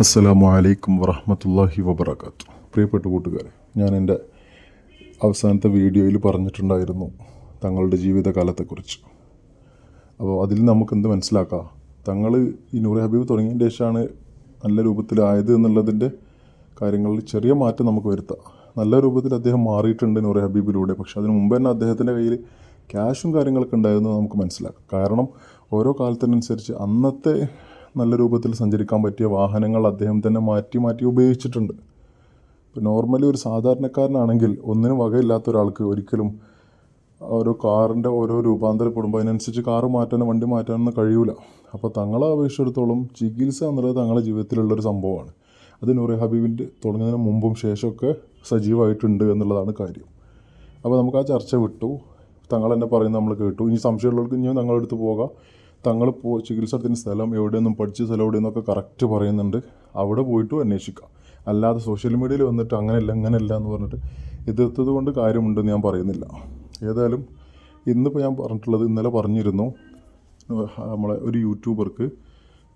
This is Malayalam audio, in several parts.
അസ്സലാമു അലൈക്കും വറഹമത്തല്ലാഹി വബർക്കാത്തു പ്രിയപ്പെട്ട കൂട്ടുകാരെ ഞാൻ എന്റെ അവസാനത്തെ വീഡിയോയിൽ പറഞ്ഞിട്ടുണ്ടായിരുന്നു തങ്ങളുടെ ജീവിതകാലത്തെക്കുറിച്ച്. അപ്പോൾ അതിൽ നമുക്കെന്ത് മനസ്സിലാക്കാം? തങ്ങൾ ഈ നൂറെ ഹബീബ് തുടങ്ങിയ ശേഷമാണ് നല്ല രൂപത്തിലായത് എന്നുള്ളതിന്റെ കാര്യങ്ങളിൽ ചെറിയ മാറ്റം നമുക്ക് വരുത്താം. നല്ല രൂപത്തിൽ അദ്ദേഹം മാറിയിട്ടുണ്ട് നൂറെ ഹബീബിലൂടെ. പക്ഷേ അതിന് മുമ്പ് തന്നെ അദ്ദേഹത്തിന്റെ കയ്യിൽ ക്യാഷും കാര്യങ്ങളൊക്കെ ഉണ്ടായിരുന്നു നമുക്ക് മനസ്സിലാക്കാം. കാരണം ഓരോ കാലത്തിനനുസരിച്ച് അന്നത്തെ നല്ല രൂപത്തിൽ സഞ്ചരിക്കാൻ പറ്റിയ വാഹനങ്ങൾ അദ്ദേഹം തന്നെ മാറ്റി മാറ്റി ഉപയോഗിച്ചിട്ടുണ്ട്. ഇപ്പോൾ നോർമലി ഒരു സാധാരണക്കാരനാണെങ്കിൽ ഒന്നിനും വകയില്ലാത്ത ഒരാൾക്ക് ഒരിക്കലും ഓരോ കാറിന്റെ ഓരോ രൂപാന്തരപ്പെടുമ്പോൾ അതിനനുസരിച്ച് കാറ് മാറ്റാനോ വണ്ടി മാറ്റാനൊന്നും കഴിയൂല. അപ്പോൾ തങ്ങളെ അപേക്ഷിച്ചിടത്തോളം ചികിത്സ എന്നുള്ളത് തങ്ങളുടെ ജീവിതത്തിലുള്ളൊരു സംഭവമാണ്. അത് നൂറെ ഹബീബിന്റെ തുടങ്ങുന്നതിന് മുമ്പും ശേഷമൊക്കെ സജീവമായിട്ടുണ്ട് എന്നുള്ളതാണ് കാര്യം. അപ്പോൾ നമുക്ക് ആ ചർച്ച വിട്ടു. തങ്ങൾ എന്നെ പറയുന്നത് നമ്മൾ കേട്ടു. ഇനി സംശയമുള്ളവർക്ക് ഇനിയും തങ്ങളെടുത്ത് പോകാം. തങ്ങൾ പോ എടുത്തിന്റെ സ്ഥലം എവിടെയൊന്നും പഠിച്ച സ്ഥലം എവിടെയെന്നൊക്കെ കറക്റ്റ് പറയുന്നുണ്ട്. അവിടെ പോയിട്ടും അന്വേഷിക്കാം. അല്ലാതെ സോഷ്യൽ മീഡിയയിൽ വന്നിട്ട് അങ്ങനെയല്ല അങ്ങനെയല്ല എന്ന് പറഞ്ഞിട്ട് എതിർത്തത് കൊണ്ട് കാര്യമുണ്ടെന്ന് ഞാൻ പറയുന്നില്ല. ഏതായാലും ഇന്നിപ്പോൾ ഞാൻ പറഞ്ഞിട്ടുള്ളത് ഇന്നലെ പറഞ്ഞിരുന്നു നമ്മളെ ഒരു യൂട്യൂബർക്ക്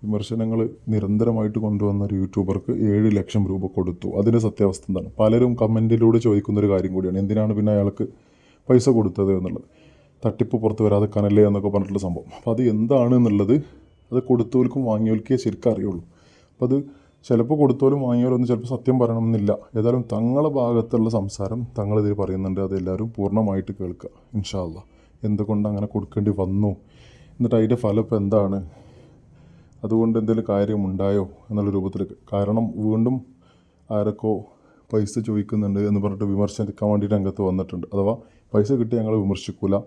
വിമർശനങ്ങൾ നിരന്തരമായിട്ട് കൊണ്ടുവന്ന ഒരു യൂട്യൂബർക്ക് ഏഴ് ലക്ഷം രൂപ കൊടുത്തു. അതിന്റെ സത്യാവസ്ഥ എന്താണ്? പലരും കമന്റിലൂടെ ചോദിക്കുന്നൊരു കാര്യം കൂടിയാണ്. എന്തിനാണ് പിന്നെ അയാൾക്ക് പൈസ കൊടുത്തത് എന്നുള്ളത്? തട്ടിപ്പ് പുറത്ത് വരാതെ കനല്ലേ എന്നൊക്കെ പറഞ്ഞിട്ടുള്ള സംഭവം. അപ്പോൾ അത് എന്താണ് എന്നുള്ളത് അത് കൊടുത്തവർക്കും വാങ്ങിയവർക്കേ ശരിക്കും അറിയുള്ളൂ. അപ്പോൾ അത് ചിലപ്പോൾ കൊടുത്തോലും വാങ്ങിയവരൊന്നും ചിലപ്പോൾ സത്യം പറയണമെന്നില്ല. ഏതായാലും തങ്ങളുടെ ഭാഗത്തുള്ള സംസാരം തങ്ങളിതിൽ പറയുന്നുണ്ട്. അതെല്ലാവരും പൂർണമായിട്ട് കേൾക്കുക ഇൻഷാല്ല എന്തുകൊണ്ട് അങ്ങനെ കൊടുക്കേണ്ടി വന്നു? എന്നിട്ട് അതിന്റെ ഫലം ഇപ്പോൾ എന്താണ്? അതുകൊണ്ട് എന്തെങ്കിലും കാര്യമുണ്ടായോ എന്നുള്ള രൂപത്തിൽ കാരണം വീണ്ടും ആരൊക്കെ പൈസ ചോദിക്കുന്നുണ്ട് എന്ന് പറഞ്ഞിട്ട് വിമർശിക്കാൻ വേണ്ടി രംഗത്ത് വന്നിട്ടുണ്ട്. അഥവാ പൈസ കിട്ടി ഞങ്ങൾ വിമർശിക്കില്ല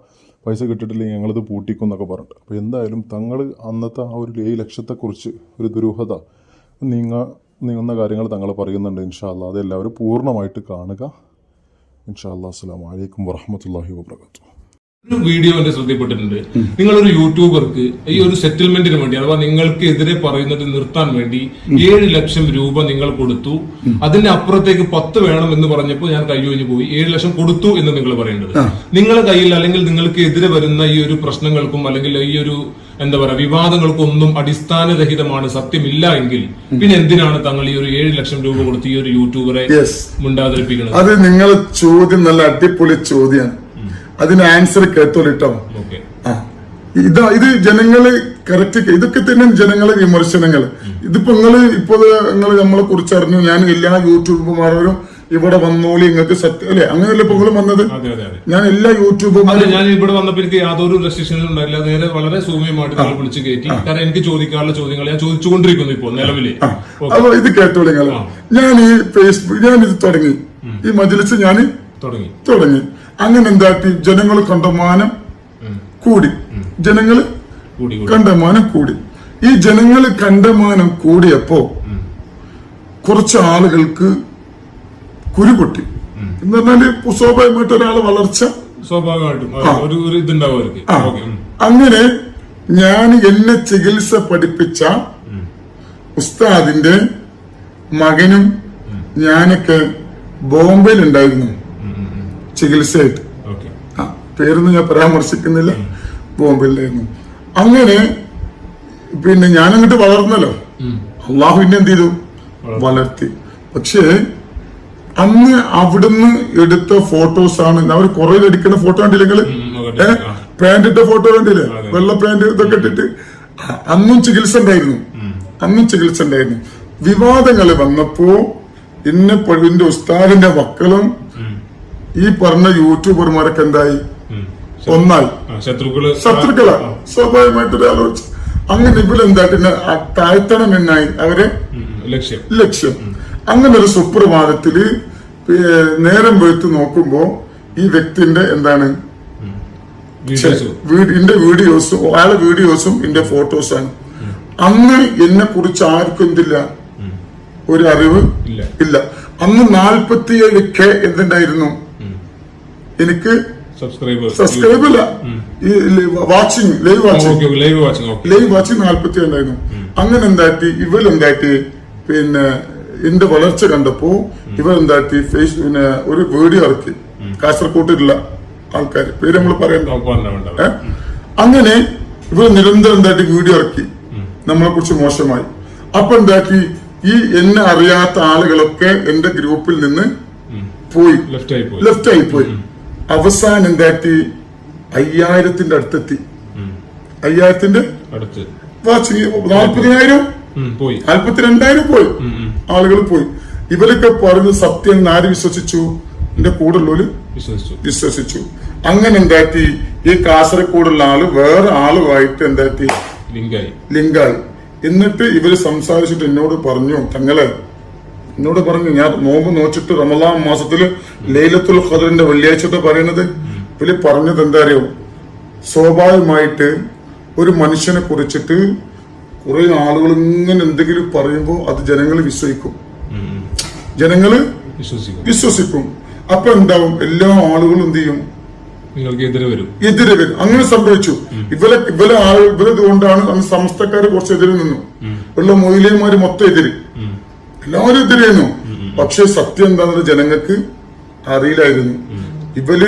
പൈസ കിട്ടിയിട്ടില്ലെങ്കിൽ ഞങ്ങളിത് പൂട്ടിക്കും എന്നൊക്കെ പറഞ്ഞിട്ട്. അപ്പോൾ എന്തായാലും തങ്ങൾ അന്നത്തെ ആ ഒരു ഏഴ് ലക്ഷത്തെക്കുറിച്ച് ഒരു ദുരൂഹത നീങ്ങ നീങ്ങുന്ന കാര്യങ്ങൾ തങ്ങൾ പറയുന്നുണ്ട് ഇൻഷാല്ല അതെല്ലാവരും പൂർണമായിട്ട് കാണുക. ഇൻഷാല്ലാ അസ്സാം വലൈക്കും വറഹമത്തല്ലാഹി ഒരു വീഡിയോ എന്റെ ശ്രദ്ധയിൽപ്പെട്ടിട്ടുണ്ട് ഒരു യൂട്യൂബർക്ക് ഈ ഒരു സെറ്റിൽമെന്റിന് വേണ്ടി അഥവാ നിങ്ങൾക്ക് എതിരെ പറയുന്നത് നിർത്താൻ വേണ്ടി ഏഴ് ലക്ഷം രൂപ നിങ്ങൾ കൊടുത്തു. അതിന്റെ അപ്പുറത്തേക്ക് പത്ത് വേണം എന്ന് പറഞ്ഞപ്പോൾ ഞാൻ കൈയൊഴിഞ്ഞു പോയി. ഏഴ് ലക്ഷം കൊടുത്തു എന്ന് നിങ്ങൾ പറയേണ്ടത്. നിങ്ങളുടെ കയ്യിൽ അല്ലെങ്കിൽ നിങ്ങൾക്ക് എതിരെ വരുന്ന ഈ ഒരു പ്രശ്നങ്ങൾക്കും അല്ലെങ്കിൽ ഈ ഒരു എന്താ പറയാ വിവാദങ്ങൾക്കും ഒന്നും അടിസ്ഥാനരഹിതമാണ് സത്യമില്ല എങ്കിൽ പിന്നെ എന്തിനാണ് തങ്ങൾ ഈ ഒരു ഏഴ് ലക്ഷം രൂപ കൊടുത്ത് ഈ ഒരു യൂട്യൂബറെ മുണ്ടാതിരിപ്പിക്കുന്നത്? അത് നിങ്ങളെ ചോദ്യം നല്ല അടിപൊളി ചോദ്യമാണ് അതിന് ആൻസർ കേട്ടോളിട്ടോ ആ. ഇതാ ഇത് ജനങ്ങൾ കറക്റ്റ് ഇതൊക്കെ തന്നെ ജനങ്ങളെ വിമർശനങ്ങൾ ഇതിപ്പോ നിങ്ങൾ ഇപ്പോ നിങ്ങൾ നമ്മളെ കുറിച്ച് അറിഞ്ഞു. ഞാൻ എല്ലാ യൂട്യൂബർമാരും ഇവിടെ വന്നോളി നിങ്ങൾക്ക് സത്യം അല്ലെ? അങ്ങനെയല്ലേ ഇപ്പൊ നിങ്ങൾ വന്നത്? ഞാൻ എല്ലാ യൂട്യൂബർമാരും ഞാൻ ഇവിടെ വന്നപ്പോ എനിക്ക് യാതൊരു റെസ്ട്രിക്ഷനും ഉണ്ടായില്ല. നേരെ വളരെ സൗമ്യമായിട്ട് നിങ്ങൾ വിളിച്ച് കയറ്റി കാരണം എനിക്ക് ചോദിക്കാനുള്ള ചോദ്യങ്ങൾ ഞാൻ ചോദിച്ചുകൊണ്ടിരിക്കുന്നു ഇപ്പോ നിലവിൽ. അപ്പൊ ഇത് കേട്ടോളി ഞാൻ ഈ ഫേസ്ബുക്ക് ഞാൻ ഇത് തുടങ്ങി. ഈ മജിലിച്ച് ഞാൻ തുടങ്ങി. തുടങ്ങി. അങ്ങനെ എന്താക്കി? ജനങ്ങൾ കണ്ടമാനം കൂടി. ജനങ്ങൾ കണ്ടമാനം കൂടി. ഈ ജനങ്ങൾ കണ്ടമാനം കൂടിയപ്പോ കുറച്ച് ആളുകൾക്ക് കുരുപൊട്ടി എന്ന് പറഞ്ഞാൽ സ്വാഭാവികമായിട്ട് ഒരാൾ വളർച്ച. സ്വാഭാവികമായിട്ടും. അങ്ങനെ ഞാൻ എന്നെ ചികിത്സ പഠിപ്പിച്ച ഉസ്താദിന്റെ മകനും ഞാനൊക്കെ ബോംബെയിൽ ഉണ്ടായിരുന്നു ചികിത്സയായിട്ട്. ആ പേരൊന്നും ഞാൻ പരാമർശിക്കുന്നില്ല. ബോംബെയിലായിരുന്നു അങ്ങനെ പിന്നെ ഞാൻ അങ്ങോട്ട് വളർന്നല്ലോ അള്ളാഹു പിന്നെ എന്ത് ചെയ്തു? വളർത്തി. പക്ഷേ അന്ന് അവിടുന്ന് എടുത്ത ഫോട്ടോസ് ആണ്. അവർ കുറെ എടുക്കുന്ന ഫോട്ടോ കണ്ടില്ലെങ്കിൽ ഏഹ്. പാന്റ് ഇട്ട ഫോട്ടോ കണ്ടില്ലേ? വെള്ള പാന്റ് ഇതൊക്കെ ഇട്ടിട്ട്. അന്നും ചികിത്സ ഉണ്ടായിരുന്നു. അന്നും ചികിത്സ ഉണ്ടായിരുന്നു. വിവാദങ്ങൾ വന്നപ്പോ ഇന്നെ പഴുവിന്റെ ഉസ്താദിന്റെ മക്കളും ഈ പറഞ്ഞ യൂട്യൂബർമാരൊക്കെ എന്തായി? ഒന്നാൽ ഒന്നായി. ശത്രുക്കൾ ശത്രുക്കളാ. സ്വാഭാവികമായിട്ടൊരു ആലോചിച്ചു. അങ്ങനെ ഇവരെന്തായിട്ട് താഴ്ത്തണം എന്നായി അവരെ. ലക്ഷ്യം. ലക്ഷ്യം. അങ്ങനെ ഒരു സുപ്രഭാതത്തിൽ നേരം വെളുത്ത് നോക്കുമ്പോ ഈ വ്യക്തിന്റെ എന്താണ്? എന്റെ വീഡിയോസും. അയാളെ വീഡിയോസും എന്റെ ഫോട്ടോസാണ്. അന്ന് എന്നെ കുറിച്ച് ആർക്കും എന്തില്ല? ഒരു അറിവ് ഇല്ല. ഇല്ല. അന്ന് നാൽപ്പത്തിയേഴ് കെ എന്തുണ്ടായിരുന്നു? എനിക്ക് സബ്സ്ക്രൈബ് ഇല്ല. ഈ watching live watching. Live watching okay live watching നാല്പത്തി ഉണ്ടായിരുന്നു അങ്ങനെ എന്താക്കി ഇവരെന്തായിട്ട് പിന്നെ എന്റെ വളർച്ച കണ്ടപ്പോ ഇവരെന്താക്കി ഫേസ് പിന്നെ ഒരു വീഡിയോ ഇറക്കി. കാസർകോട്ടിലുള്ള ആൾക്കാർ പേര് നമ്മൾ പറയണ്ട. അങ്ങനെ ഇവർ നിരന്തരം എന്താക്കി വീഡിയോ ഇറക്കി. നമ്മളെ കുറിച്ച് മോശമായി. അപ്പൊ എന്താക്കി ഈ എന്നെ അറിയാത്ത ആളുകളൊക്കെ എന്റെ ഗ്രൂപ്പിൽ നിന്ന് പോയി. ലെഫ്റ്റ് ആയി പോയി. ലെഫ്റ്റ് ആയി പോയി. അവസാനം എന്താക്കി അയ്യായിരത്തിന്റെ അടുത്തെത്തി. അയ്യായിരത്തിന്റെ നാല്പതിനായിരം? നാൽപ്പതിനായിരം പോയി. നാൽപ്പത്തിരണ്ടായിരം പോയി. ആളുകൾ പോയി. ഇവരൊക്കെ പറഞ്ഞ് സത്യം ആര് വിശ്വസിച്ചു? എന്റെ കൂടുള്ളവര് ഉള്ളവര് വിശ്വസിച്ചു. അങ്ങനെ എന്താക്കി ഈ കാസർഗോഡുള്ള ആൾ വേറെ ആളുമായിട്ട് എന്താക്കി ലിങ്കായി. ലിങ്കായി. എന്നിട്ട് ഇവർ സംസാരിച്ചിട്ട് എന്നോട് പറഞ്ഞു തങ്ങളെ എന്നോട് പറഞ്ഞു ഞാൻ നോമ്പ് നോച്ചിട്ട് റമദാൻ മാസത്തിൽ ലൈലത്തുൽ ഖദറിന്റെ വെള്ളിയാഴ്ചത്തെ പറയുന്നത്? ഇവർ പറഞ്ഞത് എന്താ അറിയോ? സ്വാഭാവികമായിട്ട് ഒരു മനുഷ്യനെ കുറിച്ചിട്ട് കുറെ ആളുകൾ ഇങ്ങനെ എന്തെങ്കിലും പറയുമ്പോൾ അത് ജനങ്ങൾ വിശ്വസിക്കും. ജനങ്ങൾ വിശ്വസിക്കും. അപ്പൊ എന്താവും? എല്ലാ ആളുകളും എന്ത് ചെയ്യും? എതിരെ വരും. എതിരെ വരും. അങ്ങനെ സംഭവിച്ചു. ഇവരെ ഇവരെ ആളുകൾ ഇവരത് ഇതുകൊണ്ടാണ് അന്ന് സമസ്തക്കാര് കുറച്ച് എതിരെ നിന്നു. ഉള്ള മൊയിലേമാര് മൊത്തം എതിര്. എല്ലാവരും എതിരായിരുന്നു പക്ഷെ സത്യം എന്താണെന്ന് ജനങ്ങൾക്ക് അറിയില്ലായിരുന്നു. ഇവർ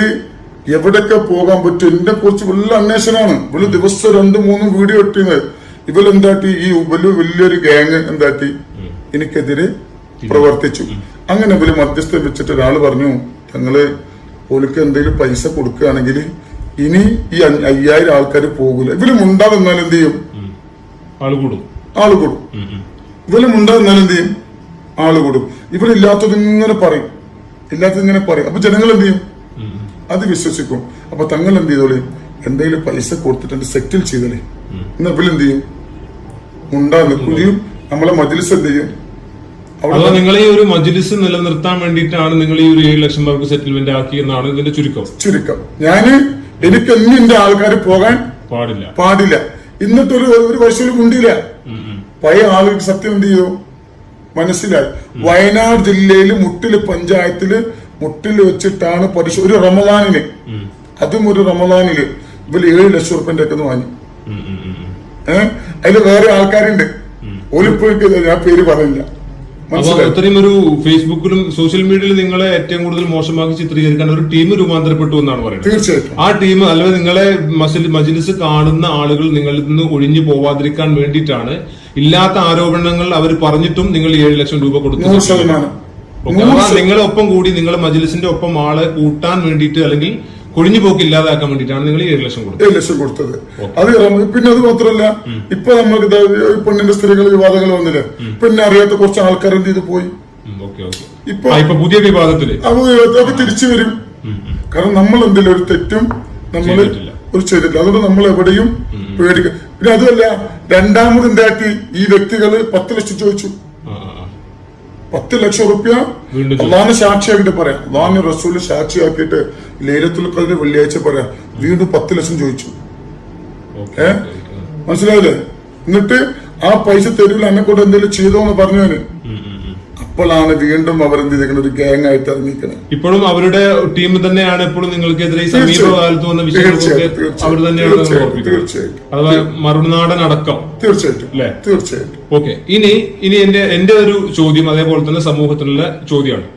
എവിടൊക്കെ പോകാൻ പറ്റും? എന്നെ കുറിച്ച് വലിയ അന്വേഷണമാണ്. ഇവർ ദിവസം രണ്ടു മൂന്നും വീഡിയോ ഇട്ടിരുന്നത്. ഇവരെന്താട്ടി ഈ വലിയ വലിയൊരു ഗ്യാങ് എന്താട്ടി? എനിക്കെതിരെ പ്രവർത്തിച്ചു. അങ്ങനെ ഇവർ മധ്യസ്ഥം വെച്ചിട്ട് ഒരാൾ പറഞ്ഞു ഞങ്ങൾ ഓലിക്ക് എന്തെങ്കിലും പൈസ കൊടുക്കുകയാണെങ്കിൽ ഇനി ഈ അയ്യായിരം ആൾക്കാർ പോകൂല. ഇവർ മുണ്ടാതെന്നാൽ എന്ത് ചെയ്യും? ആൾ കൂടും. ആൾ കൂടും. ഇവർ മുണ്ടാതെന്നാൽ എന്ത് ചെയ്യും? ആൾ കൂടും. ഇവരില്ലാത്തത് ഇങ്ങനെ പറയും. ഇല്ലാത്തത് ഇങ്ങനെ പറയും. അപ്പൊ ജനങ്ങൾ എന്ത് ചെയ്യും? അത് വിശ്വസിക്കും. അപ്പൊ തങ്ങൾ എന്ത് ചെയ്തോളി? എന്തെങ്കിലും പൈസ കൊടുത്തിട്ടുണ്ട് സെറ്റിൽ ചെയ്തോളി. എന്നാ ഇവരെന്ത് ചെയ്യും? മുണ്ടാ നിൽക്കുകയും നമ്മളെ മജിലിസ് എന്ത് ചെയ്യും? അഥവാ നിങ്ങൾ ഈ ഒരു മജ്ലിസ് നിലനിർത്താൻ വേണ്ടിയിട്ടാണ് നിങ്ങൾ ഈ ഒരു ഏഴ് ലക്ഷം പേർക്ക് സെറ്റിൽമെന്റ് ആക്കി എന്നാണ് ഇതിന്റെ ചുരുക്കം. ചുരുക്കം. ഞാൻ എനിക്ക് എന്നും എന്റെ ആൾക്കാർ പോകാൻ പാടില്ല. പാടില്ല. എന്നിട്ടൊരു ഒരു വർഷം ഉണ്ടില്ല പഴയ ആളുകൾക്ക് സത്യം എന്ത് ചെയ്തു? മനസ്സിലായി. വയനാട് ജില്ലയിൽ മുട്ടിൽ പഞ്ചായത്തിൽ മുട്ടിൽ വെച്ചിട്ടാണ് പരിശോ ഒരു റമദാനിൽ. അതും ഒരു റമദാനിൽ. ഇവർ ഏഴ് ലക്ഷം റുപ്യന്റെ ഒക്കെ വാങ്ങി. ഏഹ് അതിൽ വേറെ ആൾക്കാരുണ്ട്. ഒലിപ്പോയിട്ട് ഞാൻ പേര് പറയില്ല ഒരു ഫേസ്ബുക്കിലും സോഷ്യൽ മീഡിയയിൽ നിങ്ങളെ ഏറ്റവും കൂടുതൽ മോശമാക്കി ചിത്രീകരിക്കാൻ ഒരു ടീം രൂപാന്തരപ്പെട്ടു എന്നാണ് പറയുന്നത്. തീർച്ചയായിട്ടും. ആ ടീം അല്ലെങ്കിൽ നിങ്ങളെ മജിലിസ് കാണുന്ന ആളുകൾ നിങ്ങളിൽ നിന്ന് ഒഴിഞ്ഞു പോവാതിരിക്കാൻ വേണ്ടിയിട്ടാണ് ഇല്ലാത്ത ആരോപണങ്ങൾ അവർ പറഞ്ഞിട്ടും നിങ്ങൾ ഏഴ് ലക്ഷം രൂപ കൊടുത്തു. നിങ്ങളെ ഒപ്പം കൂടി നിങ്ങളെ മജിലിസിന്റെ ഒപ്പം ആളെ കൂട്ടാൻ വേണ്ടിയിട്ട് അല്ലെങ്കിൽ കൊഴിഞ്ഞു പോക്ക് ഇല്ലാതാക്കാൻ വേണ്ടിയിട്ടാണ് നിങ്ങൾ ഏഴ് ലക്ഷം കൊടുത്തത്. ഏഴ് ലക്ഷം കൊടുത്തത്. അത് ഇറങ്ങി. പിന്നെ അത് മാത്രമല്ല ഇപ്പൊ നമുക്ക് പെണ്ണിന്റെ സ്ത്രീകൾ വിവാദങ്ങൾ വന്നില്ല? പിന്നെ അറിയാത്ത കുറച്ച് ആൾക്കാർ എന്ത് ചെയ്ത് പോയി? ഇപ്പൊ പുതിയ വിവാദത്തിൽ. അത് തിരിച്ചു വരും. കാരണം നമ്മൾ എന്തെങ്കിലും ഒരു തെറ്റും നമ്മൾ ഒരു ചെയ്തിട്ടില്ല. അതുകൊണ്ട് നമ്മൾ എവിടെയും പേടിക്കുക പിന്നെ അതുമല്ല രണ്ടാമത് എന്താക്കി? ഈ വ്യക്തികൾ പത്ത് ലക്ഷം ചോദിച്ചു. പത്ത് ലക്ഷം റുപ്യ. അള്ളാഹിനെ സാക്ഷിയാക്കിട്ട് പറയാം. അള്ളാഹിനെ റസൂൽ സാക്ഷിയാക്കിയിട്ട് ലൈലത്തുൽ ഖദർ വെള്ളിയാഴ്ച പറയാം. വീണ്ടും പത്ത് ലക്ഷം ചോദിച്ചു. ഏ? മനസ്സിലായില്ലേ? എന്നിട്ട് ആ പൈസ തരൂല എന്നെ കൊണ്ട് എന്തെങ്കിലും ചെയ്തോ എന്ന് പറഞ്ഞവന് വീണ്ടും അവർ എന്ത് ചെയ്തിരിക്കുന്നത്? ഒരു ഗ്യാങ് ആയിട്ട് ഇറങ്ങിക്കണേ ഇപ്പോഴും അവരുടെ ടീം തന്നെയാണ് ഇപ്പോഴും നിങ്ങൾക്കെതിരെ സമീപകാലത്ത് വന്ന തീർച്ചയായിട്ടും, അവർ തന്നെയാണ് നിങ്ങൾ തീർച്ചയായിട്ടും, ഓർപ്പിക്കുന്നത്. തീർച്ചയായിട്ടും. അഥവാ മറുനാടൻ അടക്കം. തീർച്ചയായിട്ടും അല്ലേ? തീർച്ചയായിട്ടും. ഓക്കെ. ഇനി ഇനി എന്റെ എന്റെ ഒരു ചോദ്യം അതേപോലെ തന്നെ സമൂഹത്തിലുള്ള ചോദ്യമാണ്.